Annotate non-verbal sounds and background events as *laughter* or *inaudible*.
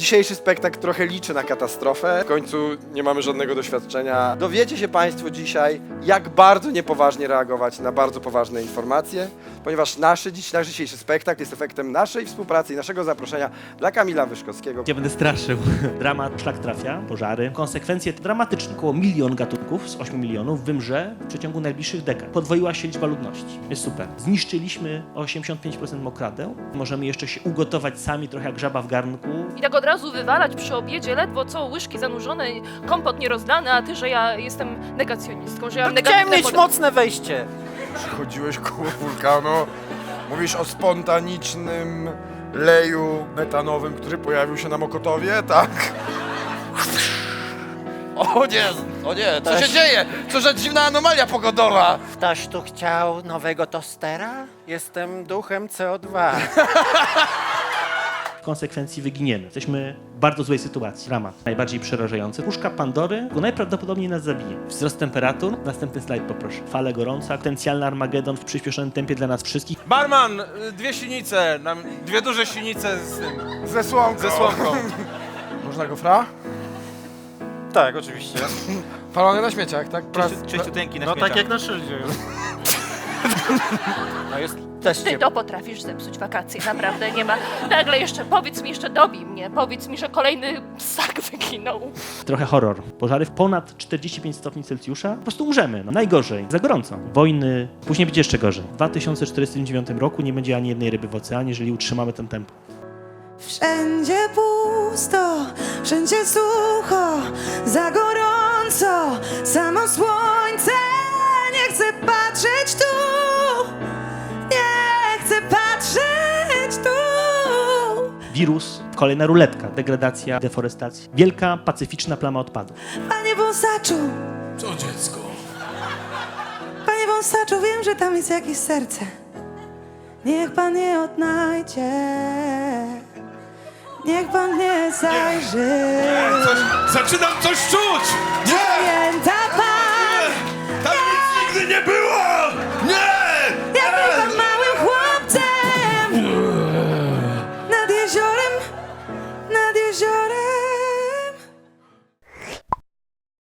Dzisiejszy spektakl trochę liczy na katastrofę. W końcu nie mamy żadnego doświadczenia. Dowiecie się Państwo dzisiaj, jak bardzo niepoważnie reagować na bardzo poważne informacje, ponieważ nasz, dziś, nasz dzisiejszy spektakl jest efektem naszej współpracy i naszego zaproszenia dla Kamila Wyszkowskiego. Ja będę straszył. *laughs* Dramat szlak trafia, pożary. Konsekwencje dramatyczne. Około milion gatunków z 8 milionów wymrze w przeciągu najbliższych dekad. Podwoiła się liczba ludności. Jest super. Zniszczyliśmy o 85% mokradeł. Możemy jeszcze się ugotować sami trochę jak żaba w garnku. I tak od razu wywalać przy obiedzie, ledwo co, łyżki zanurzone, kompot nierozlany, a ty, że ja jestem negacjonistką, że ja mam Chciałem negatywne mieć podejście. mocne wejście. Przychodziłeś koło wulkanu, mówisz o spontanicznym leju metanowym, który pojawił się na Mokotowie, tak? O nie, o nie, co się Też. dzieje? Co za dziwna anomalia pogodowa? Ktoś tu chciał nowego tostera? Jestem duchem CO2. *laughs* W konsekwencji wyginiemy. Jesteśmy w bardzo złej sytuacji. Dramat. Najbardziej przerażający. Puszka Pandory go najprawdopodobniej nas zabije. Wzrost temperatur. Następny slajd poproszę. Fale gorąca. Potencjalny Armagedon w przyspieszonym tempie dla nas wszystkich. Barman, y, dwie sinice, nam, dwie duże sinice z tym, Ze słomką. ze słomką. *laughs* Można gofra? Tak, oczywiście. Palone na śmieciach, tak? Czyściuteńki na No śmieciach. tak jak na szyldzie. *laughs* No jest też Ty to potrafisz zepsuć wakacje, naprawdę nie ma. Nagle jeszcze, powiedz mi jeszcze, dobij mnie, powiedz mi, że kolejny ssak wyginął. Trochę horror. Pożary w ponad 45 stopni Celsjusza. Po prostu umrzemy. No, najgorzej. Za gorąco. Wojny. Później będzie jeszcze gorzej. W 2409 roku nie będzie ani jednej ryby w oceanie, jeżeli utrzymamy ten tempo. Wszędzie pusto, wszędzie sucho, za gorąco, Wirus, kolejna ruletka, degradacja, deforestacja. Wielka, pacyficzna plama odpadów. Panie wąsaczu. Co dziecko? Panie wąsaczu, wiem, że tam jest jakieś serce. Niech pan je odnajdzie. Niech pan nie zajrzy. Zaczynam coś czuć! Nie!